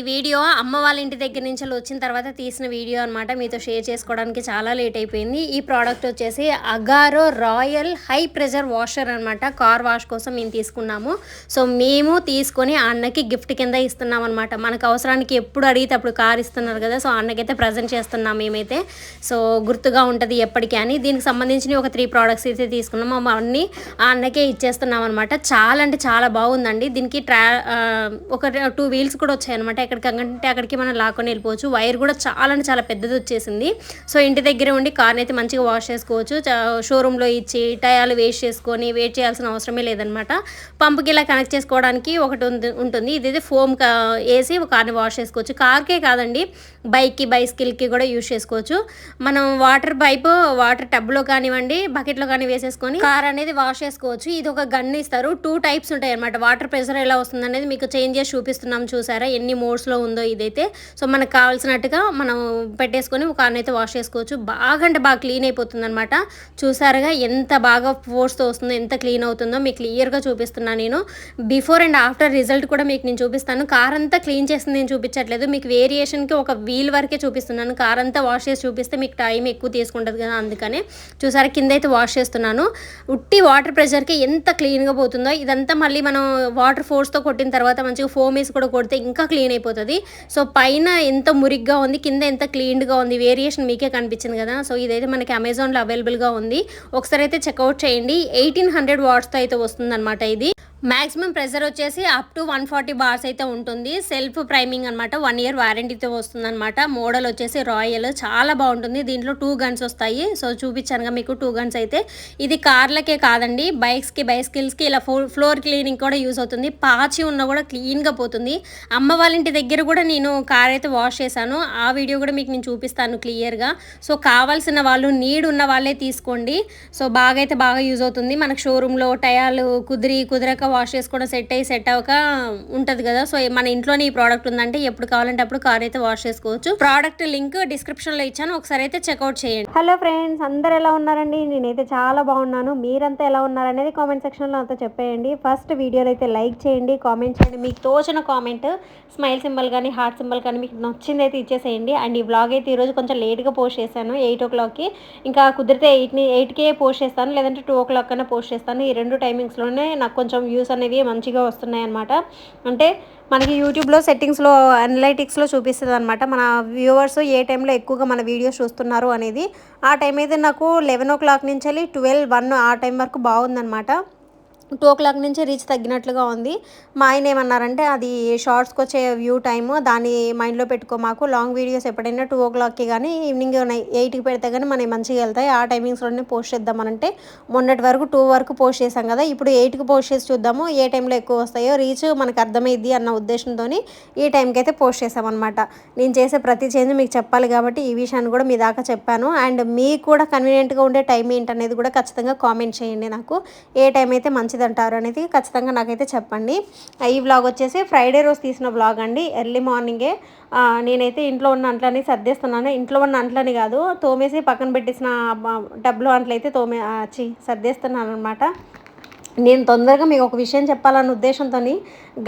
ఈ వీడియో అమ్మ వాళ్ళ ఇంటి దగ్గర నుంచి వచ్చిన తర్వాత తీసిన వీడియో అనమాట మీతో షేర్ చేసుకోవడానికి చాలా లేట్ అయిపోయింది. ఈ ప్రోడక్ట్ వచ్చేసి Agaro royal high pressure washer అనమాట కార్ వాష్ కోసం మేము తీసుకున్నాము. సో మేము తీసుకొని ఆ అన్నకి గిఫ్ట్ కింద ఇస్తున్నాం అనమాట మనకు అవసరానికి ఎప్పుడు అడిగితే అప్పుడు కార్ ఇస్తున్నారు కదా. సో అన్నకైతే ప్రజెంట్ చేస్తున్నాం మేమైతే. సో గుర్తుగా ఉంటుంది ఎప్పటికీ అని. దీనికి సంబంధించిన ఒక త్రీ ప్రోడక్ట్స్ అయితే తీసుకున్నాము. అవన్నీ ఆ అన్నకే ఇచ్చేస్తున్నాం అనమాట చాలా అంటే చాలా బాగుందండి. దీనికి ట్రా ఒక టూ వీల్స్ కూడా వచ్చాయన్నమాట. ఎక్కడికంటే అక్కడికి మనం లాక్కొని వెళ్ళిపోవచ్చు. వైర్ కూడా చాలా అంటే చాలా పెద్దది వచ్చేసింది. సో ఇంటి దగ్గరే ఉండి కార్ని అయితే మంచిగా వాష్ చేసుకోవచ్చు. షోరూంలో ఇచ్చి టయాలు వేస్ట్ చేసుకొని వెయిట్ చేయాల్సిన అవసరమే లేదనమాట పంపుకి ఇలా కనెక్ట్ చేసుకోవడానికి ఒకటి ఉంది- ఉంటుంది. ఇదైతే ఫోమ్ వేసి కార్ని వాష్ చేసుకోవచ్చు. కార్కే కాదండి బైక్కి బైస్కిల్కి కూడా యూజ్ చేసుకోవచ్చు. మనం వాటర్ పైప్ వాటర్ టబ్లో కానివ్వండి బకెట్లో కానీ వేసేసుకొని కార్ అనేది వాష్ చేసుకోవచ్చు. ఇది ఒక గన్ ఇస్తారు. టూ టైప్స్ ఉంటాయి అనమాట వాటర్ ప్రెషర్ ఎలా వస్తుంది అనేది మీకు చేంజ్ చేసి చూపిస్తున్నాం చూసారా? ఎన్ని మోడ్స్లో ఉందో ఇదైతే. సో మనకు కావాల్సినట్టుగా మనం పెట్టేసుకొని కార్ని అయితే వాష్ చేసుకోవచ్చు. బాగా అంటే బాగా క్లీన్ అయిపోతుంది అనమాట చూసారుగా ఎంత బాగా ఫోర్స్తో వస్తుందో ఎంత క్లీన్ అవుతుందో మీకు క్లియర్గా చూపిస్తున్నాను నేను. బిఫోర్ అండ్ ఆఫ్టర్ రిజల్ట్ కూడా మీకు నేను చూపిస్తాను. కార్ అంతా క్లీన్ చేసింది నేను చూపించట్లేదు. మీకు వేరియేషన్కి ఒక వీల్ వరకే చూపిస్తున్నాను. కార్ అంతా వాష్ చేసి చూపిస్తే మీకు టైం ఎక్కువ తీసుకుంటుంది కదా అందుకనే. చూసారా కింద అయితే వాష్ చేస్తున్నాను. ఉట్టి వాటర్ ప్రెషర్కి ఎంత క్లీన్గా పోతుందో ఇదంతా మళ్ళీ మనం వాటర్ ఫోర్స్తో కొట్టిన తర్వాత మంచిగా ఫోమ్ వేసి కూడా కొడితే ఇంకా క్లీన్ అయిపోతుంది. సో పైన ఎంత మురిగ్గా ఉంది కింద ఎంత క్లీన్గా ఉంది వేరియేషన్ మీకే కనిపించింది కదా. సో ఇదైతే మనకి అమెజాన్లో అవైలబుల్గా ఉంది. ఒకసారి అయితే చెక్అవుట్ చేయండి. ఎయిటీన్ హండ్రెడ్ వాట్స్తో అయితే వస్తుందన్నమాట ఇది. మ్యాక్సిమం ప్రెజర్ వచ్చేసి up to one forty bars అయితే ఉంటుంది. సెల్ఫ్ ప్రైమింగ్ అనమాట వన్ ఇయర్ వారంటీతో వస్తుందన్నమాట. మోడల్ వచ్చేసి రాయల్ చాలా బాగుంటుంది. దీంట్లో టూ గన్స్ వస్తాయి. సో చూపించానుగా మీకు టూ గన్స్ అయితే. ఇది కార్లకే కాదండి. బైక్స్కి బైస్కిల్స్కి ఇలా ఫ్లోర్ క్లీనింగ్ కూడా యూస్ అవుతుంది. పాచి ఉన్న కూడా క్లీన్గా పోతుంది. అమ్మ వాళ్ళ ఇంటి దగ్గర కూడా నేను కార్ అయితే వాష్ చేశాను. ఆ వీడియో కూడా మీకు నేను చూపిస్తాను క్లియర్గా సో కావాల్సిన వాళ్ళు నీడ్ ఉన్న వాళ్ళే తీసుకోండి. సో బాగా అయితే బాగా యూజ్ అవుతుంది. మనకు షోరూంలో టయాలు కుదిరి కుదిరక వాష్ చేసుకోవడం సెట్ అయ్యి సెట్ అవ్వక ఉంటుంది కదా. సో మన ఇంట్లోనే ఈ ప్రోడక్ట్ ఉందంటే ఎప్పుడు కావాలంటే అప్పుడు కార్ అయితే వాష్ చేసుకోవచ్చు. ప్రోడక్ట్ లింక్ డిస్క్రిప్షన్లో ఇచ్చాను. ఒకసారి అయితే చెక్అవుట్ చేయండి. హలో ఫ్రెండ్స్ అందరు ఎలా ఉన్నారండి? నేనైతే చాలా బాగున్నాను. మీరంతా ఎలా ఉన్నారనేది కామెంట్ సెక్షన్లో అంతా చెప్పేయండి. ఫస్ట్ వీడియోలో అయితే లైక్ చేయండి కామెంట్ చేయండి. మీకు తోచిన కామెంట్ స్మైల్ సింబల్ కానీ హార్ట్ సింబల్ కానీ మీకు నచ్చింది అయితే ఇచ్చేసేయండి. అండ్ ఈ బ్లాగ్ అయితే ఈరోజు కొంచెం లేట్గా పోస్ట్ చేశాను. ఎయిట్ ఓ క్లాక్కి. ఇంకా కుదిరితే ఎయిట్ని ఎయిట్కే పోస్ట్ చేస్తాను. లేదంటే టూ ఓ క్లాక్ కన్నా పోస్ట్ చేస్తాను. ఈ రెండు టైమింగ్స్లోనే నాకు కొంచెం వ్యూస్ అనేవి మంచిగా వస్తున్నాయి అనమాట అంటే మనకి యూట్యూబ్లో సెట్టింగ్స్లో అనలైటిక్స్లో చూపిస్తుంది అనమాట మన వ్యూవర్స్ ఏ టైంలో ఎక్కువగా మన వీడియోస్ చూస్తున్నారు అనేది. ఆ టైం అయితే నాకు లెవెన్ ఓ క్లాక్ నుంచి వెళ్ళి ట్వెల్వ్ వన్ ఆ టైం వరకు బాగుందనమాట టూ ఓ క్లాక్ నుంచి రీచ్ తగ్గినట్లుగా ఉంది. మా ఆయన ఏమన్నారంటే అది షార్ట్స్కి వచ్చే వ్యూ టైము దాన్ని మైండ్లో పెట్టుకో మాకు. లాంగ్ వీడియోస్ ఎప్పుడైనా టూ ఓ క్లాక్కి కానీ ఈవినింగ్ ఎయిట్కి పెడితే కానీ మనకి మంచిగా వెళ్తాయి. ఆ టైమింగ్స్లోనే పోస్ట్ చేద్దామనంటే మొన్నటి వరకు టూ వరకు పోస్ట్ చేసాం కదా ఇప్పుడు ఎయిట్కి పోస్ట్ చేసి చూద్దాము ఏ టైంలో ఎక్కువ వస్తాయో రీచ్ మనకు అర్థమైద్ది అన్న ఉద్దేశంతో ఈ టైంకి అయితే పోస్ట్ చేసామన్నమాట నేను చేసే ప్రతి చేంజ్ మీకు చెప్పాలి కాబట్టి ఈ విషయాన్ని కూడా మీ దాకా చెప్పాను. అండ్ మీకు కూడా కన్వీనియంట్గా ఉండే టైం ఏంటనేది కూడా ఖచ్చితంగా కామెంట్ చేయండి నాకు. ఏ టైం అయితే మంచిది అంటారు అనేది ఖచ్చితంగా నాకైతే చెప్పండి. ఈ వ్లాగ్ వచ్చేసి ఫ్రైడే రోజు తీసిన వ్లాగ్ అండి. ఎర్లీ మార్నింగే నేనైతే ఇంట్లో ఉన్న అంట్లని సర్దేస్తున్నాను. ఇంట్లో ఉన్న అంట్లని కాదు తోమేసి పక్కన పెట్టేసిన డబ్బులు అంట్లయితే తోమే సర్దేస్తున్నాను అనమాట నేను తొందరగా మీకు ఒక విషయం చెప్పాలన్న ఉద్దేశంతో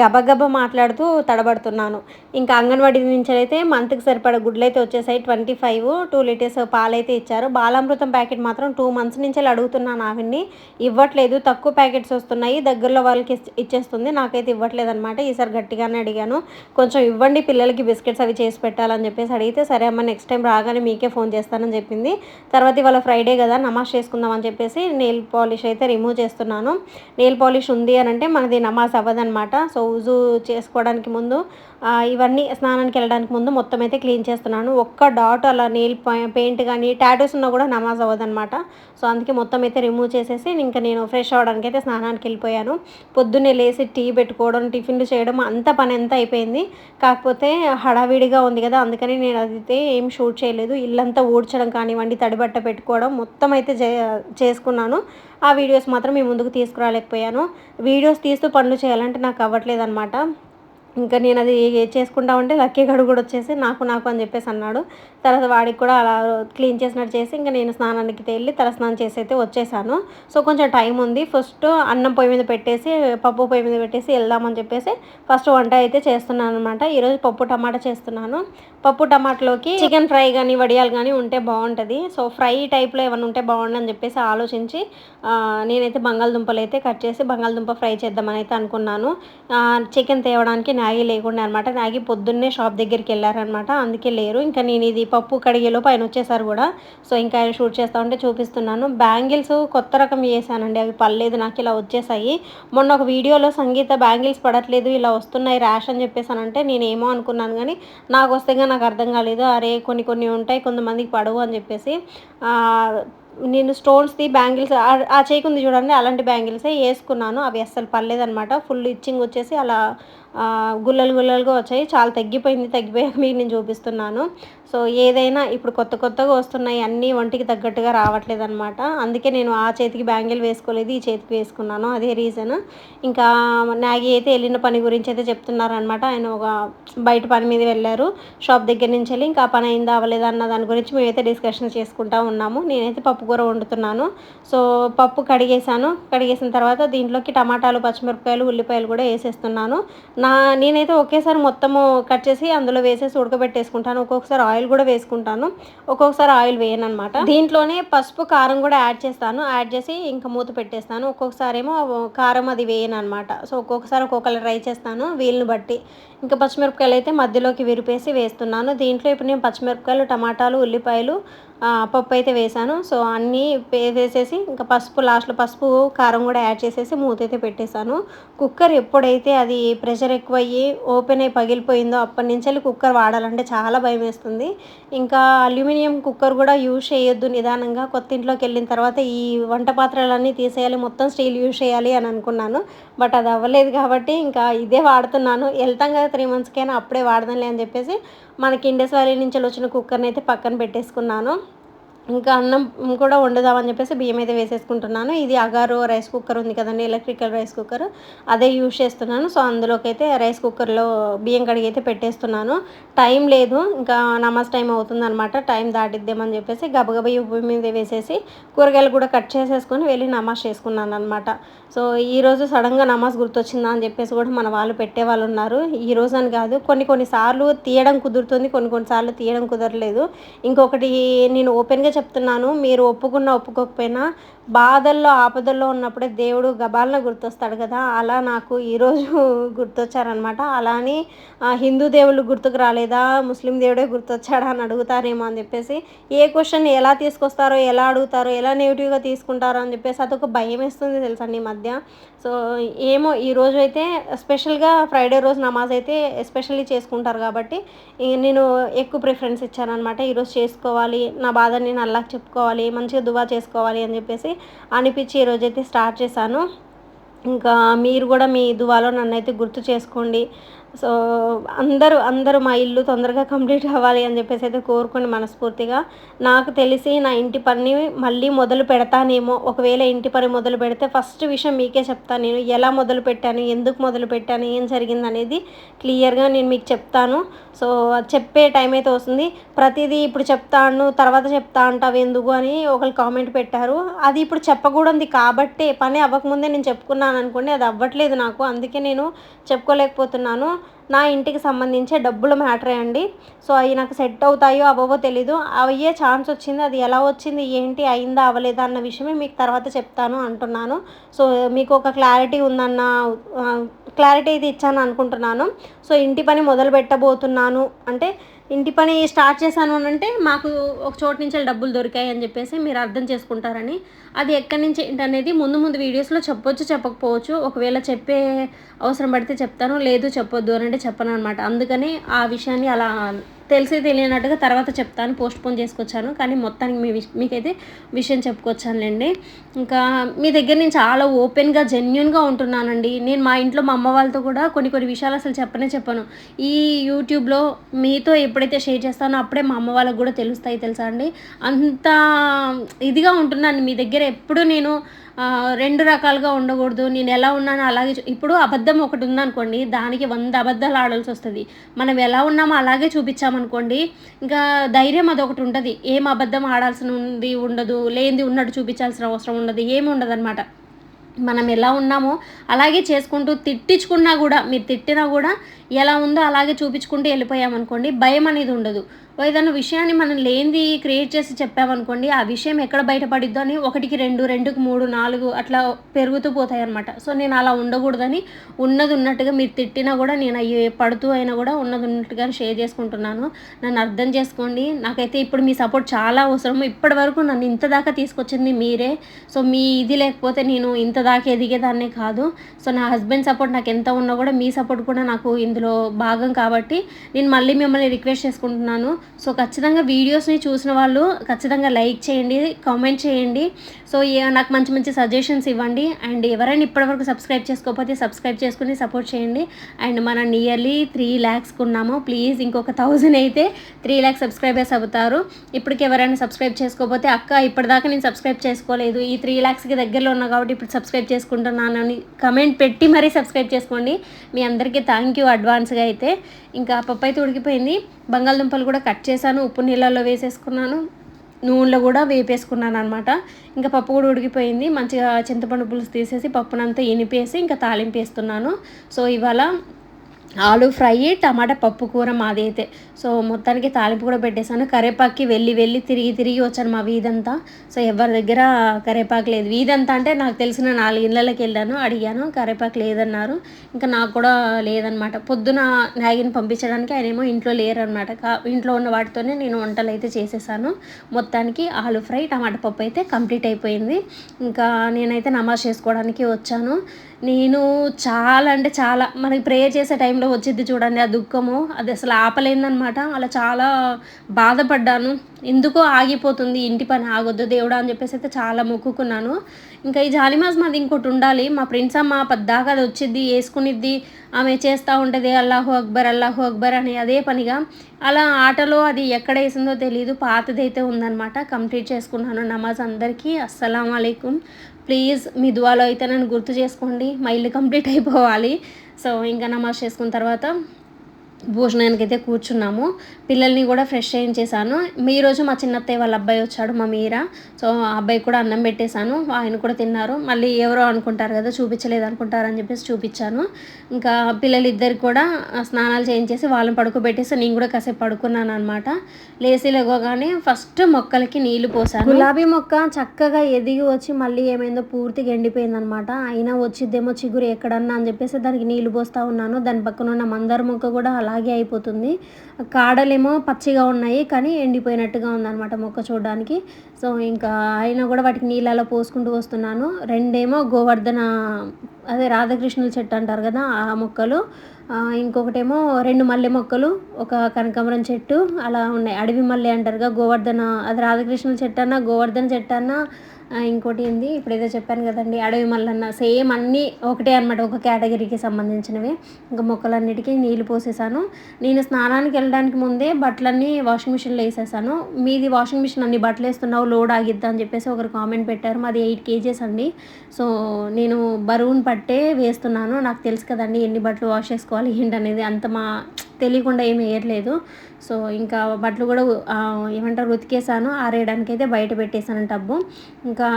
గబగబ మాట్లాడుతూ తడబడుతున్నాను. ఇంకా అంగన్వాడీ నుంచి అయితే మంత్కి సరిపడ గుడ్లు అయితే వచ్చేసాయి ట్వంటీ ఫైవ్ టూ లీటర్స్ పాలు అయితే ఇచ్చారు. బాలామృతం ప్యాకెట్ మాత్రం టూ మంత్స్ నుంచి అడుగుతున్నాను ఆవిడ్ని. ఇవ్వట్లేదు తక్కువ ప్యాకెట్స్ వస్తున్నాయి దగ్గరలో వాళ్ళకి ఇచ్చేస్తుంది. నాకైతే ఇవ్వట్లేదు అనమాట ఈసారి గట్టిగానే అడిగాను. కొంచెం ఇవ్వండి పిల్లలకి బిస్కెట్స్ అవి చేసి పెట్టాలని చెప్పేసి అడిగితే సరే అమ్మ నెక్స్ట్ టైం రాగానే మీకే ఫోన్ చేస్తానని చెప్పింది. తర్వాత ఇవాళ ఫ్రైడే కదా నమాజ్ చేసుకుందాం అని చెప్పేసి నెయిల్ పాలిష్ అయితే రిమూవ్ చేస్తున్నాను. నెయిల్ పాలిష్ ఉంది అని అంటే మనది నమాజ్ అవ్వదనమాట సో ఉజు చేసుకోవడానికి ముందు ఇవన్నీ స్నానానికి వెళ్ళడానికి ముందు మొత్తం అయితే క్లీన్ చేస్తున్నాను. ఒక్క డాట్ అలా నెయిల్ పెయింట్ కానీ టాటూస్ ఉన్నా కూడా నమాజ్ అవ్వదనమాట సో అందుకే మొత్తం అయితే రిమూవ్ చేసేసి ఇంకా నేను ఫ్రెష్ అవ్వడానికి అయితే స్నానానికి వెళ్ళిపోయాను. పొద్దున్నే లేచి టీ పెట్టుకోవడం టిఫిన్లు చేయడం అంత పని ఎంత అయిపోయింది. కాకపోతే హడావిడిగా ఉంది కదా అందుకని నేను అదైతే ఏం షూట్ చేయలేదు. ఇల్లంతా ఊడ్చడం కానివ్వండి తడిబట్ట పెట్టుకోవడం మొత్తం అయితే చే చేసుకున్నాను. ఆ వీడియోస్ మాత్రం మీ ముందుకు తీసుకురాలేకపోయాను. వీడియోస్ తీస్తూ పనులు చేయాలంటే నాకు అవ్వట్లేదు అనమాట ఇంకా నేను అది చేసుకుంటా ఉంటే లక్కీ గడు కూడా వచ్చేసి నాకు నాకు అని చెప్పేసి అన్నాడు. తర్వాత వాడికి కూడా అలా క్లీన్ చేసినట్టు చేసి ఇంకా నేను స్నానానికి వెళ్ళి తల స్నానం చేసి అయితే వచ్చేసాను. సో కొంచెం టైం ఉంది. ఫస్ట్ అన్నం పొయ్యి మీద పెట్టేసి పప్పు పొయ్యి మీద పెట్టేసి వెళ్దామని చెప్పేసి ఫస్ట్ వంట అయితే చేస్తున్నాను అనమాట ఈరోజు పప్పు టమాటా చేస్తున్నాను. పప్పు టమాటాలోకి చికెన్ ఫ్రై కానీ వడియాలు కానీ ఉంటే బాగుంటుంది. సో ఫ్రై టైప్లో ఏమైనా ఉంటే బాగుండని చెప్పేసి ఆలోచించి నేనైతే బంగాళదుంపలు అయితే కట్ చేసి బంగాళదుంప ఫ్రై చేద్దామని అయితే అనుకున్నాను. చికెన్ తేవడానికి మ్యాగీ లేకుండా అనమాట నాగి పొద్దున్నే షాప్ దగ్గరికి వెళ్ళారనమాట అందుకే లేరు. ఇంకా నేను ఇది పప్పు కడిగేలోపు ఆయన వచ్చేసారు కూడా. సో ఇంకా ఆయన షూట్ చేస్తా ఉంటే చూపిస్తున్నాను. బ్యాంగిల్స్ కొత్త రకం చేశానండి. అవి పర్లేదు నాకు ఇలా వచ్చేసాయి. మొన్న ఒక వీడియోలో సంగీత బ్యాంగిల్స్ పడట్లేదు ఇలా వస్తున్నాయి ర్యాష్ అని చెప్పేసానంటే నేను ఏమో అనుకున్నాను కానీ నాకు వస్తే కానీ నాకు అర్థం కాలేదు. అరే కొన్ని కొన్ని ఉంటాయి కొంతమందికి పడవు అని చెప్పేసి. నేను స్టోన్స్ది బ్యాంగిల్స్ ఆ చేయకుంది చూడండి అలాంటి బ్యాంగిల్సే వేసుకున్నాను. అవి అస్సలు పర్లేదనమాట ఫుల్ ఇచ్చింగ్ వచ్చేసి అలా గుల్లలు గుల్లలుగా వచ్చాయి. చాలా తగ్గిపోయింది తగ్గిపోయాక మీకు నేను చూపిస్తున్నాను. సో ఏదైనా ఇప్పుడు కొత్త కొత్తగా వస్తున్నాయి అన్నీ ఒంటికి తగ్గట్టుగా రావట్లేదు అనమాట అందుకే నేను ఆ చేతికి బ్యాంగిల్ వేసుకోలేదు ఈ చేతికి వేసుకున్నాను. అదే రీజన్ ఇంకా నాగి అయితే వెళ్ళిన పని గురించి అయితే చెప్తున్నారనమాట ఆయన ఒక బయట పని మీద వెళ్ళారు షాప్ దగ్గర నుంచి వెళ్ళి ఇంకా పని అయిందా అవ్వలేదా అన్న దాని గురించి మేమైతే డిస్కషన్ చేసుకుంటా ఉన్నాము. నేనైతే పప్పు కూర వండుతున్నాను. సో పప్పు కడిగేసాను కడిగేసిన తర్వాత దీంట్లోకి టమాటాలు పచ్చిమిరపకాయలు ఉల్లిపాయలు కూడా వేసేస్తున్నాను. నా నేనైతే ఒకేసారి మొత్తము కట్ చేసి అందులో వేసేసి ఉడకబెట్టేసుకుంటాను. ఒక్కొక్కసారి ఆయిల్ ఆయిల్ కూడా వేసుకుంటాను. ఒక్కొక్కసారి ఆయిల్ వేయను అనమాట దీంట్లోనే పసుపు కారం కూడా యాడ్ చేస్తాను. యాడ్ చేసి ఇంకా మూత పెట్టేస్తాను. ఒక్కొక్కసారి ఏమో కారం అది వేయను అనమాట సో ఒక్కొక్కసారి ఒక్కొక్కరు ట్రై చేస్తాను వీళ్ళని బట్టి. ఇంకా పచ్చిమిరపకాయలు అయితే మధ్యలోకి విరిపేసి వేస్తున్నాను. దీంట్లో ఇప్పుడు నేను పచ్చిమిరపకాయలు టమాటాలు ఉల్లిపాయలు పప్పు అయితే వేసాను. సో అన్నీ వేసేసి ఇంకా పసుపు లాస్ట్లో పసుపు కారం కూడా యాడ్ చేసేసి మూత అయితే పెట్టేశాను. కుక్కర్ ఎప్పుడైతే అది ప్రెషర్ ఎక్కువ అయ్యి ఓపెన్ అయ్యి పగిలిపోయిందో అప్పటి నుంచి వెళ్ళి కుక్కర్ వాడాలంటే చాలా భయం వేస్తుంది. ఇంకా అల్యూమినియం కుక్కర్ కూడా యూజ్ చేయొద్దు నిదానంగా. కొత్త ఇంట్లోకి వెళ్ళిన తర్వాత ఈ వంట పాత్రలన్నీ తీసేయాలి. మొత్తం స్టీల్ యూజ్ చేయాలి అని అనుకున్నాను. బట్ అది అవ్వలేదు కాబట్టి ఇంకా ఇదే వాడుతున్నాను. వెళ్తాం కదా త్రీ మంత్స్కైనా అప్పుడే వాడదాంలే అని చెప్పేసి మనకి ఇండస్ వ్యాలీ నుంచి వచ్చిన కుక్కర్ని అయితే పక్కన పెట్టేసుకున్నాను. ఇంకా అన్నం కూడా వండుదామని చెప్పేసి బియ్యం అయితే వేసేసుకుంటున్నాను. ఇది అగారో రైస్ కుక్కర్ ఉంది కదండి ఎలక్ట్రికల్ రైస్ కుక్కర్ అదే యూజ్ చేస్తున్నాను. సో అందులోకి అయితే రైస్ కుక్కర్లో బియ్యం కడిగి అయితే పెట్టేస్తున్నాను. టైం లేదు. ఇంకా నమాజ్ టైం అవుతుంది అనమాట టైం దాటిద్దామని చెప్పేసి గబగబ ఉప్పు మీద వేసేసి కూరగాయలు కూడా కట్ చేసేసుకొని వెళ్ళి నమాజ్ చేసుకున్నాను అనమాట సో ఈరోజు సడన్గా నమాజ్ గుర్తొచ్చిందా అని చెప్పేసి కూడా మన వాళ్ళు పెట్టే వాళ్ళు ఉన్నారు. ఈ రోజు అని కాదు కొన్ని కొన్ని సార్లు తీయడం కుదురుతుంది కొన్ని కొన్నిసార్లు తీయడం కుదరలేదు. ఇంకొకటి నేను ఓపెన్గా చెప్తున్నాను మీరు ఒప్పుకున్న ఒప్పుకోకపోయినా బాధల్లో ఆపదల్లో ఉన్నప్పుడే దేవుడు గబాలన గుర్తొస్తాడు కదా. అలా నాకు ఈరోజు గుర్తొచ్చారనమాట. అలా అని హిందూ దేవుళ్ళు గుర్తుకు రాలేదా? ముస్లిం దేవుడే గుర్తొచ్చాడా అని అడుగుతారేమో అని చెప్పేసి ఏ క్వశ్చన్ ఎలా తీసుకొస్తారో ఎలా అడుగుతారో ఎలా నెగిటివ్గా తీసుకుంటారో అని చెప్పేసి అదొక భయం వేస్తుంది తెలుసండి ఈ మధ్య. సో ఏమో ఈ రోజు అయితే స్పెషల్గా ఫ్రైడే రోజు నమాజ్ అయితే ఎస్పెషల్లీ చేసుకుంటారు కాబట్టి నేను ఎక్కువ ప్రిఫరెన్స్ ఇచ్చానమాట ఈరోజు చేసుకోవాలి నా బాధని నేను అల్లాకి చెప్పుకోవాలి మంచిగా దువా చేసుకోవాలి అని చెప్పేసి అనిపించి ఈరోజైతే స్టార్ట్ చేశాను. ఇంకా మీరు కూడా మీ దువాలో నన్ను అయితే గుర్తు చేసుకోండి. సో అందరూ అందరూ మా ఇల్లు తొందరగా కంప్లీట్ అవ్వాలి అని చెప్పేసి అయితే కోరుకోండి మనస్ఫూర్తిగా. నాకు తెలిసి నా ఇంటి పని మళ్ళీ మొదలు పెడతానేమో. ఒకవేళ ఇంటి పని మొదలు పెడితే ఫస్ట్ విషయం మీకే చెప్తాను నేను. ఎలా మొదలు పెట్టాను ఎందుకు మొదలు పెట్టాను ఏం జరిగింది అనేది క్లియర్గా నేను మీకు చెప్తాను. సో అది చెప్పే టైం అయితే వస్తుంది. ప్రతిదీ ఇప్పుడు చెప్తాను తర్వాత చెప్తా అంటావు ఎందుకు అని ఒకరు కామెంట్ పెట్టారు. అది ఇప్పుడు చెప్పకూడదు కాబట్టే పని అవ్వకముందే నేను చెప్పుకున్నాను అనుకోండి అది అవ్వట్లేదు నాకు. అందుకే నేను చెప్పుకోలేకపోతున్నాను. నా ఇంటికి సంబంధించే డబ్బుల మ్యాటరే అండి సో అవి నాకు సెట్ అవుతాయో అవ్వవో తెలీదు. అయ్యే ఛాన్స్ వచ్చింది. అది ఎలా వచ్చింది? ఏంటి? అయిందా? అవ్వలేదా? అన్న విషయమే మీకు తర్వాత చెప్తాను అంటున్నాను. సో మీకు ఒక క్లారిటీ ఉందన్న క్లారిటీ అయితే ఇచ్చాను అనుకుంటున్నాను. సో ఇంటి పని మొదలు పెట్టబోతున్నాను. అంటే ఇంటి పని స్టార్ట్ చేశాను అని అంటే మాకు ఒక చోటు నుంచి డబ్బులు దొరికాయి అని చెప్పేసి మీరు అర్థం చేసుకుంటారని. అది ఎక్కడి నుంచి ఏంటనేది ముందు ముందు వీడియోస్లో చెప్పొచ్చు చెప్పకపోవచ్చు. ఒకవేళ చెప్పే అవసరం పడితే చెప్తాను లేదు చెప్పొద్దు అని అంటే చెప్పను అనమాట అందుకని ఆ విషయాన్ని అలా తెలిసి తెలియనట్టుగా తర్వాత చెప్తాను పోస్ట్ పోన్ చేసుకొచ్చాను. కానీ మొత్తానికి మీ విష- మీకైతే విషయం చెప్పుకొచ్చానులేండి. ఇంకా మీ దగ్గర నేను చాలా ఓపెన్గా జెన్యున్గా ఉంటున్నానండి. నేను మా ఇంట్లో మా అమ్మ వాళ్ళతో కూడా కొన్ని కొన్ని విషయాలు అసలు చెప్పనే చెప్పాను. ఈ యూట్యూబ్లో మీతో ఎప్పుడైతే షేర్ చేస్తానో అప్పుడే మా అమ్మ వాళ్ళకు కూడా తెలుస్తాయి తెలుసా అండి? అంత ఇదిగా ఉంటున్నాను. మీ దగ్గర ఎప్పుడు నేను రెండు రకాలుగా ఉండకూడదు నేను ఎలా ఉన్నానో అలాగే ఇప్పుడు అబద్ధం ఒకటి ఉందనుకోండి దానికి వంద అబద్ధాలు ఆడాల్సి వస్తుంది. మనం ఎలా ఉన్నామో అలాగే చూపించామనుకోండి ఇంకా ధైర్యం అదొకటి ఉంటుంది. ఏం అబద్ధం ఆడాల్సిన ఉంది ఉండదు లేనిది ఉన్నట్టు చూపించాల్సిన అవసరం ఉండదు ఏమి ఉండదు అనమాట మనం ఎలా ఉన్నామో అలాగే చేసుకుంటూ తిట్టించుకున్నా కూడా మీరు తిట్టినా కూడా ఎలా ఉందో అలాగే చూపించుకుంటూ వెళ్ళిపోయామనుకోండి భయం అనేది ఉండదు. ఏదైనా విషయాన్ని మనం లేనిది క్రియేట్ చేసి చెప్పామనుకోండి ఆ విషయం ఎక్కడ బయటపడిద్దో అని ఒకటికి రెండు రెండుకి మూడు నాలుగు అట్లా పెరుగుతూ పోతాయి అనమాట సో నేను అలా ఉండకూడదని ఉన్నది ఉన్నట్టుగా మీరు తిట్టినా కూడా నేను అవి పడుతూ అయినా కూడా ఉన్నది ఉన్నట్టుగా షేర్ చేసుకుంటున్నాను. నన్ను అర్థం చేసుకోండి. నాకైతే ఇప్పుడు మీ సపోర్ట్ చాలా అవసరం. ఇప్పటి వరకు నన్ను ఇంత దాకా తీసుకొచ్చింది మీరే. సో మీ ఇది లేకపోతే నేను ఇంత దాకా ఎదిగేదాన్నే కాదు. సో నా హస్బెండ్ సపోర్ట్ నాకు ఎంత ఉన్నా కూడా మీ సపోర్ట్ కూడా నాకు ఇందులో భాగం కాబట్టి నేను మళ్ళీ మిమ్మల్ని రిక్వెస్ట్ చేసుకుంటున్నాను. సో ఖచ్చితంగా వీడియోస్ని చూసిన వాళ్ళు ఖచ్చితంగా లైక్ చేయండి కామెంట్ చేయండి. సో ఏ- నాకు మంచి మంచి సజెషన్స్ ఇవ్వండి. అండ్ ఎవరైనా ఇప్పటివరకు సబ్స్క్రైబ్ చేసుకోకపోతే సబ్స్క్రైబ్ చేసుకుని సపోర్ట్ చేయండి. అండ్ మనం నియర్లీ త్రీ ల్యాక్స్కి ఉన్నాము ప్లీజ్ ఇంకొక థౌజండ్ అయితే త్రీ ల్యాక్స్ సబ్స్క్రైబర్స్ అవుతారు. ఇప్పటికి ఎవరైనా సబ్స్క్రైబ్ చేసుకోకపోతే అక్క ఇప్పటిదాకా నేను సబ్స్క్రైబ్ చేసుకోలేదు. ఈ త్రీ ల్యాక్స్కి దగ్గరలో ఉన్నా కాబట్టి ఇప్పుడు సబ్స్క్రైబ్ చేసుకుంటున్నాను అని కమెంట్ పెట్టి మరీ సబ్స్క్రైబ్ చేసుకోండి. మీ అందరికీ థ్యాంక్ యూ అడ్వాన్స్గా అయితే. ఇంకా పప్పు అయితే ఉడికిపోయింది. బంగాళదుంపలు కూడా కట్ చేశాను ఉప్పు నీళ్ళల్లో వేసేసుకున్నాను నూనెలో కూడా వేపేసుకున్నాను అనమాట ఇంకా పప్పు కూడా ఉడికిపోయింది. మంచిగా చింతపండు పులుసు తీసేసి పప్పునంతా ఇనిపేసి ఇంకా తాలింపు వేస్తున్నాను. సో ఇవాళ ఆలు ఫ్రై టమాటా పప్పు కూర మాది అయితే సో మొత్తానికి తాలింపు కూడా పెట్టేశాను. కరేపాకి వెళ్ళి వెళ్ళి తిరిగి తిరిగి వచ్చాను మా వీధంతా. సో ఎవరి దగ్గర కరేపాకు లేదు. వీధంతా అంటే నాకు తెలిసిన నాలుగు ఇళ్ళకి వెళ్ళాను అడిగాను కరేపాకు లేదన్నారు. ఇంకా నాకు కూడా లేదనమాట పొద్దున నాగిని పంపించడానికి ఆయన ఏమో ఇంట్లో లేరనమాట కా ఇంట్లో ఉన్న వాటితోనే నేను వంటలు అయితే చేసేసాను. మొత్తానికి ఆలు ఫ్రై టమాటా పప్పు అయితే కంప్లీట్ అయిపోయింది. ఇంకా నేనైతే నమాజ్ చేసుకోవడానికి వచ్చాను. నేను చాలా అంటే చాలా మనకి ప్రేయర్ చేసే టైంలో వచ్చింది చూడండి ఆ దుఃఖము. అది అసలు ఆపలేందనమాట అలా చాలా బాధపడ్డాను. ఎందుకో ఆగిపోతుంది ఇంటి పని ఆగొద్దు దేవుడా అని చెప్పేసి అయితే చాలా మొక్కుకున్నాను. ఇంకా ఈ జాలిమాజ్ మాది ఇంకోటి ఉండాలి. మా ఫ్రెండ్స్ అమ్మ పద్దాకా అది వచ్చింది వేసుకునిద్ది. ఆమె చేస్తూ ఉంటుంది అల్లాహు అక్బర్ అల్లాహు అక్బర్ అని అదే పనిగా. అలా ఆటలో అది ఎక్కడ వేసిందో తెలియదు పాతదైతే ఉందన్నమాట. కంప్లీట్ చేసుకున్నాను నమాజ్ అందరికీ. అస్సలం అయికుం ప్లీజ్ మీ దువాలో అయితే నన్ను గుర్తు చేసుకోండి. మా ఇల్లు కంప్లీట్ అయిపోవాలి. సో ఇంకా నమాజ్ చేసుకున్న తర్వాత భోజనానికి అయితే కూర్చున్నాము. పిల్లల్ని కూడా ఫ్రెష్ చేయించేసాను ఈ రోజు మా చిన్నత్తయ్య వాళ్ళ అబ్బాయి వచ్చాడు మా మీరా. సో ఆ అబ్బాయి కూడా అన్నం పెట్టేశాను. ఆయన కూడా తిన్నారు. మళ్ళీ ఎవరో అనుకుంటారు కదా చూపించలేదు అనుకుంటారు అని చెప్పేసి చూపించాను. ఇంకా పిల్లలిద్దరికి కూడా స్నానాలు చేయించేసి వాళ్ళని పడుకోబెట్టేసి నేను కూడా కాసేపు పడుకున్నాను అనమాట లేచి లేగోగానే ఫస్ట్ మొక్కలకి నీళ్ళు పోసాను. గులాబీ మొక్క చక్కగా ఎదిగి వచ్చి మళ్ళీ ఏమైందో పూర్తిగా ఎండిపోయింది అనమాట అయినా వచ్చిద్దేమో చిగురు ఎక్కడన్నా అని చెప్పేసి దానికి నీళ్ళు పోస్తా ఉన్నాను. దాని పక్కన ఉన్న మందార మొక్క కూడా అలా అలాగే అయిపోతుంది. కాడలేమో పచ్చిగా ఉన్నాయి కానీ ఎండిపోయినట్టుగా ఉందన్నమాట మొక్క చూడడానికి. సో ఇంకా అయినా కూడా వాటికి నీళ్ళలో పోసుకుంటూ వస్తున్నాను. రెండేమో గోవర్ధన అదే రాధాకృష్ణుల చెట్టు అంటారు కదా ఆ మొక్కలు. ఇంకొకటేమో రెండు మల్లె మొక్కలు ఒక కనకాంబరం చెట్టు అలా ఉన్నాయి. అడవి మల్లె అంటారుగా గోవర్ధన అది రాధాకృష్ణుల చెట్టు అన్న గోవర్ధన చెట్టు అన్నా ఇంకోటి ఏంది? ఇప్పుడు ఏదో చెప్పాను కదండి అడవి మల్లన్న సేమ్ అన్నీ ఒకటే అనమాట ఒక కేటగిరీకి సంబంధించినవి. ఇంకా మొక్కలన్నిటికీ నీళ్ళు పోసేసాను. నేను స్నానానికి వెళ్ళడానికి ముందే బట్టలన్నీ వాషింగ్ మిషన్లో వేసేసాను. మీది వాషింగ్ మిషన్ అన్ని బట్టలు వేస్తున్నావు లోడ్ ఆగిద్దా అని చెప్పేసి ఒకరు కామెంట్ పెట్టారు. మాది ఎయిట్ కేజెస్ అండి. సో నేను బరువును పట్టే వేస్తున్నాను. నాకు తెలుసు కదండి ఎన్ని బట్టలు వాష్ చేసుకోవాలి ఏంటనేది. అంత మా తెలియకుండా ఏమి వేయట్లేదు సో ఇంకా బట్టలు కూడా ఏమంటారు ఉతికేసాను. ఆరేయడానికి అయితే బయట పెట్టేశాను టబ్బు. ఇంకా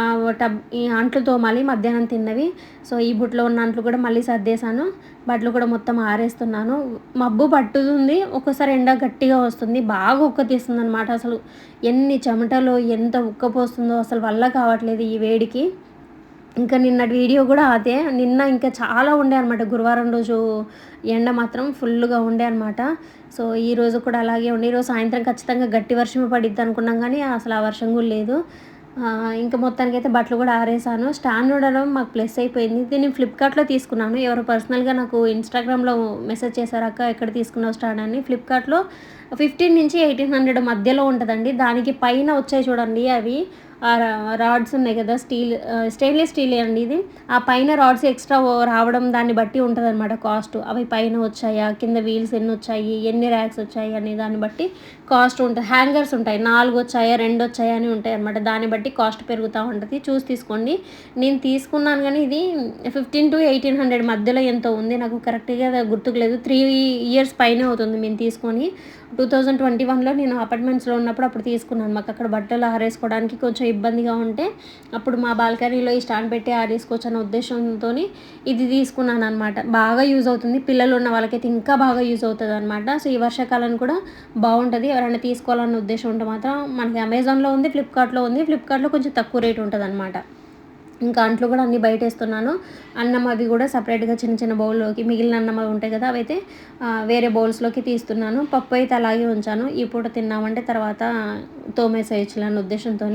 టబ్ ఈ అంట్లు తోమాలి మధ్యాహ్నం తిన్నవి. సో ఈ బుట్లో ఉన్న అంట్లు కూడా మళ్ళీ సర్దేశాను. బట్టలు కూడా మొత్తం ఆరేస్తున్నాను. మబ్బు పట్టుతుంది. ఒక్కోసారి ఎండ గట్టిగా వస్తుంది. బాగా ఉక్క తీస్తుంది అనమాట అసలు. ఎన్ని చెమటలు ఎంత ఉక్కపోస్తుందో అసలు వల్ల కావట్లేదు ఈ వేడికి. ఇంకా నిన్నటి వీడియో కూడా అదే. నిన్న ఇంకా చాలా ఉండే అనమాట గురువారం రోజు ఎండ మాత్రం ఫుల్గా ఉండే అనమాట సో ఈ రోజు కూడా అలాగే ఉండే. ఈరోజు సాయంత్రం ఖచ్చితంగా గట్టి వర్షం పడిద్ది అనుకున్నాం కానీ అసలు ఆ వర్షం కూడా లేదు. ఇంకా మొత్తానికి అయితే బట్టలు కూడా ఆరేసాను. స్టాండ్ ఉండడం మాకు ప్లస్ అయిపోయింది. దీన్ని ఫ్లిప్కార్ట్లో తీసుకున్నాను. ఎవరు పర్సనల్గా నాకు ఇన్స్టాగ్రామ్లో మెసేజ్ చేశారు అక్క ఎక్కడ తీసుకున్నావు స్టాండ్? అని. ఫ్లిప్కార్ట్లో ఫిఫ్టీన్ నుంచి ఎయిటీన్ హండ్రెడ్ మధ్యలో ఉంటుందండి. దానికి పైన వచ్చాయి చూడండి అవి. రాడ్స్ ఉన్నాయి కదా స్టీల్ స్టెయిన్లెస్ స్టీల్ అండి ఇది. ఆ పైన రాడ్స్ ఎక్స్ట్రా రావడం దాన్ని బట్టి ఉంటుంది అనమాట కాస్ట్. అవి పైన వచ్చాయా కింద వీల్స్ ఎన్ని వచ్చాయి ఎన్ని ర్యాక్స్ వచ్చాయి అనే దాన్ని బట్టి కాస్ట్ ఉంటుంది. హ్యాంగర్స్ ఉంటాయి. నాలుగు వచ్చాయా రెండు వచ్చాయా అని ఉంటాయి అనమాట దాన్ని బట్టి కాస్ట్ పెరుగుతూ ఉంటుంది. చూసి తీసుకోండి. నేను తీసుకున్నాను కానీ ఇది ఫిఫ్టీన్ టు ఎయిటీన్ హండ్రెడ్ మధ్యలో ఎంతో ఉంది. నాకు కరెక్ట్గా గుర్తుకు లేదు త్రీ ఇయర్స్ పైన అవుతుంది మేము తీసుకొని. టూ థౌజండ్ ట్వంటీ వన్లో నేను అపార్ట్మెంట్స్లో ఉన్నప్పుడు అప్పుడు తీసుకున్నాను. మాకు అక్కడ బట్టలు ఆరేసుకోవడానికి కొంచెం ఇబ్బందిగా ఉంటే అప్పుడు మా బాల్కనీలో ఈ స్టాండ్ పెట్టి ఆరేసుకోవచ్చు అనే ఉద్దేశంతో ఇది తీసుకున్నాను అనమాట బాగా యూజ్ అవుతుంది. పిల్లలు ఉన్న వాళ్ళకైతే ఇంకా బాగా యూజ్ అవుతుంది అనమాట సో ఈ వర్షాకాలం కూడా బాగుంటుంది. ఎవరైనా తీసుకోవాలన్న ఉద్దేశం ఉంటే మాత్రం మనకి అమెజాన్లో ఉంది ఫ్లిప్కార్ట్లో ఉంది. ఫ్లిప్కార్ట్లో కొంచెం తక్కువ రేట్ ఉంటుంది అనమాట ఇంకా అంట్లు కూడా అన్నీ బయట వేస్తున్నాను అన్నం అవి కూడా సపరేట్గా చిన్న చిన్న బౌల్లోకి మిగిలిన అన్నం అవి ఉంటాయి కదా అవైతే వేరే బౌల్స్లోకి తీస్తున్నాను. పప్పు అయితే అలాగే ఉంచాను. ఈ పూట తిన్నామంటే తర్వాత తోమేసేయచ్చులే అన్న ఉద్దేశంతో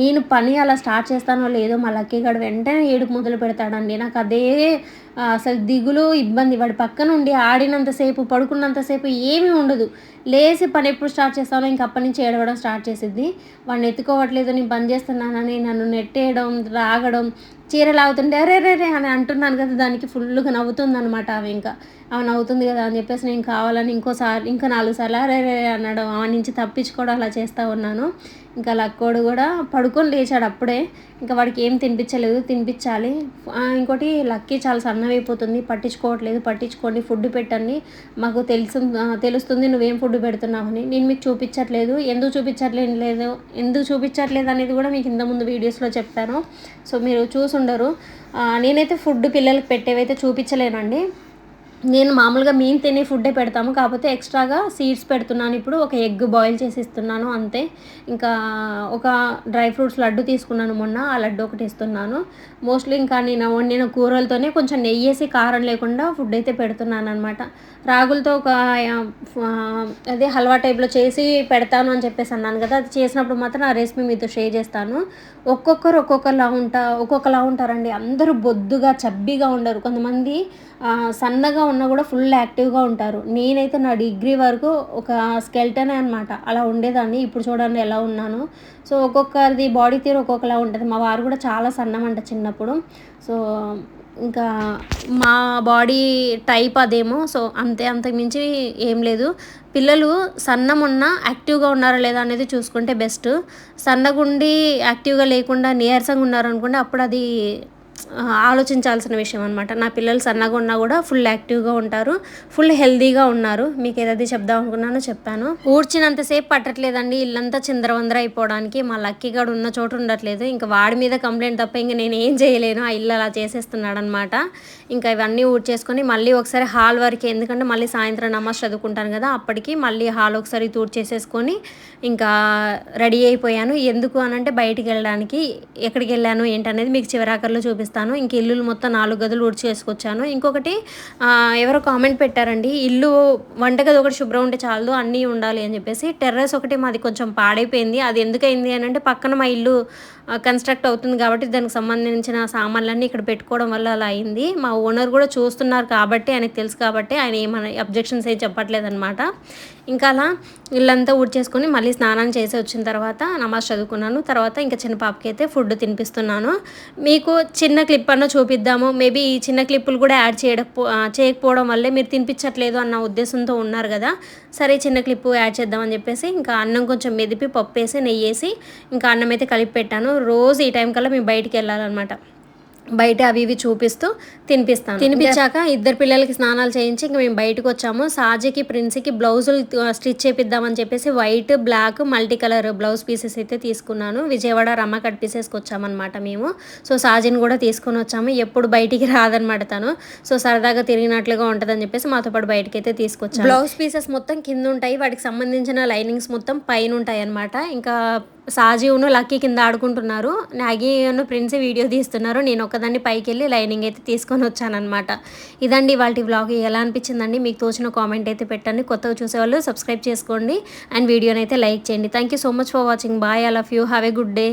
నేను పని అలా స్టార్ట్ చేస్తానో లేదో మా లక్కీ గడు వెంటనే ఏడుపు మొదలు పెడతాడండి. నాకు అదే అసలు దిగులు ఇబ్బంది. వాడి పక్కన ఉండి ఆడినంతసేపు పడుకున్నంతసేపు ఏమీ ఉండదు. లేచి పని ఎప్పుడు స్టార్ట్ చేస్తానో ఇంక అప్పటి నుంచి ఏడవడం స్టార్ట్ చేసిద్ది. వాడిని ఎత్తుకోవట్లేదు నేను పని చేస్తున్నానని నన్ను నెట్టేయడం రాగడం చీరలు లాగుతుంటే అరే రే రే అని అంటున్నాను కదా దానికి ఫుల్గా నవ్వుతుంది అనమాట ఆమె ఇంకా. ఆమె నవ్వుతుంది కదా అని చెప్పేసి నేను కావాలని ఇంకోసారి ఇంకా నాలుగు సార్లు అరే రే అన్నాడు. ఆమె నుంచి తప్పించుకోవడం అలా చేస్తూ ఉన్నాను. ఇంకా లక్కోడు కూడా పడుకొని లేచాడు అప్పుడే. ఇంకా వాడికి ఏం తినిపించలేదు తినిపించాలి. ఇంకోటి లక్కీ చాలా సన్నమైపోతుంది పట్టించుకోవట్లేదు పట్టించుకోండి ఫుడ్ పెట్టండి. మాకు తెలుసు తెలుస్తుంది నువ్వేం ఫుడ్ పెడుతున్నావని నేను మీకు చూపించట్లేదు. ఎందుకు చూపించట్లేదు లేదు ఎందుకు చూపించట్లేదు అనేది కూడా మీకు ఇంతకుముందు వీడియోస్లో చెప్పాను. సో మీరు చూసుండరు ఉండరు. నేనైతే ఫుడ్ పిల్లలకి పెట్టేవైతే చూపించలేనండి. నేను మామూలుగా మేము తినే ఫుడ్డే పెడతాము. కాకపోతే ఎక్స్ట్రాగా సీడ్స్ పెడుతున్నాను. ఇప్పుడు ఒక ఎగ్ బాయిల్ చేసి ఇస్తున్నాను అంతే. ఇంకా ఒక డ్రై ఫ్రూట్స్ లడ్డు తీసుకున్నాను మొన్న. ఆ లడ్డు ఒకటి ఇస్తున్నాను. మోస్ట్లీ ఇంకా నేను వండిన కూరలతోనే కొంచెం నెయ్యి వేసి కారం లేకుండా ఫుడ్ అయితే పెడుతున్నాను అనమాట రాగులతో ఒక అదే హల్వా టైప్లో చేసి పెడతాను అని చెప్పేసి అన్నాను కదా. అది చేసినప్పుడు మాత్రం ఆ రెసిపీ మీతో షేర్ చేస్తాను. ఒక్కొక్కరు ఒక్కొక్కలా ఉంటా ఒక్కొక్కలా ఉంటారండి. అందరూ బొద్దుగా చబ్బీగా ఉండరు. కొంతమంది సన్నగా ఉన్నా కూడా ఫుల్ యాక్టివ్గా ఉంటారు. నేనైతే నా డిగ్రీ వరకు ఒక స్కెల్టనే అనమాట అలా ఉండేదాన్ని. ఇప్పుడు చూడండి ఎలా ఉన్నాను. సో ఒక్కొక్కరిది బాడీ తీరు ఒక్కొక్కలా ఉంటుంది. మా వారు కూడా చాలా సన్నమంట చిన్నప్పుడు. సో ఇంకా మా బాడీ టైప్ అదేమో. సో అంతే. అంతకుమించి ఏం లేదు. పిల్లలు సన్నం ఉన్నా యాక్టివ్గా ఉన్నారా లేదా అనేది చూసుకుంటే బెస్ట్. సన్నగుండి యాక్టివ్గా లేకుండా నీరసంగా ఉన్నారనుకుంటే అప్పుడు అది ఆలోచించాల్సిన విషయం అనమాట నా పిల్లలు సన్నగా ఉన్నా కూడా ఫుల్ యాక్టివ్గా ఉంటారు ఫుల్ హెల్దీగా ఉన్నారు. మీకు ఏదైతే చెప్దాం అనుకున్నానో చెప్పాను. ఊడ్చినంతసేపు పట్టట్లేదండి. ఇల్లంతా చిందరవందర అయిపోవడానికి మా లక్కీ గడు ఉన్న చోటు ఉండట్లేదు. ఇంకా వాడి మీద కంప్లైంట్ తప్ప ఇంకా నేను ఏం చేయలేను. ఆ ఇల్లు అలా చేసేస్తున్నాడు అనమాట ఇంకా ఇవన్నీ ఊడ్చేసుకొని మళ్ళీ ఒకసారి హాల్ వరకు ఎందుకంటే మళ్ళీ సాయంత్రం నమాజ్ చదువుకుంటాను కదా అప్పటికి మళ్ళీ హాల్ ఒకసారి తూడ్ చేసేసుకొని ఇంకా రెడీ అయిపోయాను. ఎందుకు అనంటే బయటికి వెళ్ళడానికి ఎక్కడికి వెళ్ళాను ఏంటనేది మీకు చివరాకర్లో చూపిస్తాను ఇంక ఇల్లు మొత్తం నాలుగు గదులు ఊడ్చి చేసుకొచ్చాను ఇంకొకటి ఎవరో కామెంట్ పెట్టారండి ఇల్లు వంటగది ఒకటి శుభ్రం ఉంటే చాలు అన్నీ ఉండాలి అని చెప్పేసి. టెర్రస్ ఒకటి మాది కొంచెం పాడైపోయింది. అది ఎందుకైంది అని అంటే పక్కన మా ఇల్లు కన్స్ట్రక్ట్ అవుతుంది కాబట్టి దానికి సంబంధించిన సామాన్లన్నీ ఇక్కడ పెట్టుకోవడం వల్ల అలా అయింది. మా ఓనర్ కూడా చూస్తున్నారు కాబట్టి ఆయనకు తెలుసు కాబట్టి ఆయన ఏమైనా అబ్జెక్షన్స్ ఏం చెప్పట్లేదనమాట ఇంకా అలా ఇల్లంతా ఊడ్చేసుకొని మళ్ళీ స్నానం చేసి వచ్చిన తర్వాత నమాజ్ చదువుకున్నాను. తర్వాత ఇంకా చిన్న పాపకి అయితే ఫుడ్ తినిపిస్తున్నాను. మీకు చిన్న క్లిప్ అన్న చూపిద్దాము. మేబీ ఈ చిన్న క్లిప్పులు కూడా యాడ్ చేయడపో చేయకపోవడం వల్లే మీరు తినిపించట్లేదు అన్న ఉద్దేశంతో ఉన్నారు కదా. సరే చిన్న క్లిప్ యాడ్ చేద్దామని చెప్పేసి ఇంకా అన్నం కొంచెం మెదిపి పప్పు వేసి నెయ్యి వేసి ఇంకా అన్నం అయితే కలిపి పెట్టాను. రోజు ఈ టైం కల్లా మేము బయటికి వెళ్ళాలన్నమాట. బయట అవి ఇవి చూపిస్తూ తినిపిస్తాను. తినిపించాక ఇద్దరు పిల్లలకి స్నానాలు చేయించి ఇంక మేము బయటకు వచ్చాము. సాజీకి ప్రిన్స్కి బ్లౌజులు స్టిచ్ చేపిద్దామని చెప్పేసి white black multi colour blouse pieces అయితే తీసుకున్నాను. విజయవాడ రమ్మ కట్ పీసెస్కి వచ్చామన్నమాట మేము. సో సాజిని కూడా తీసుకొని వచ్చాము. ఎప్పుడు బయటికి రాదనమాట తను. సో సరదాగా తిరిగినట్లుగా ఉంటుందని చెప్పేసి మాతో పాటు బయటకి అయితే తీసుకొచ్చాము బ్లౌజ్ పీసెస్ మొత్తం కింద ఉంటాయి వాటికి సంబంధించిన లైనింగ్స్ మొత్తం పైన ఉంటాయి అనమాట ఇంకా సాజీవును లక్కీ కింద ఆడుకుంటున్నారు. నాగీను ప్రిన్స్ వీడియో తీస్తున్నారు. నేను ఒకదాన్ని పైకి వెళ్ళి లైనింగ్ అయితే తీసుకొని వచ్చానమాట ఇదండి వాళ్ళ వ్లాగ్. ఎలా అనిపించిందండి? మీకు తోచిన కామెంట్ అయితే పెట్టండి. కొత్తగా చూసేవాళ్ళు సబ్స్క్రైబ్ చేసుకోండి. అండ్ వీడియోని అయితే లైక్ చేయండి. Thank you so much for watching bye all of you have a good day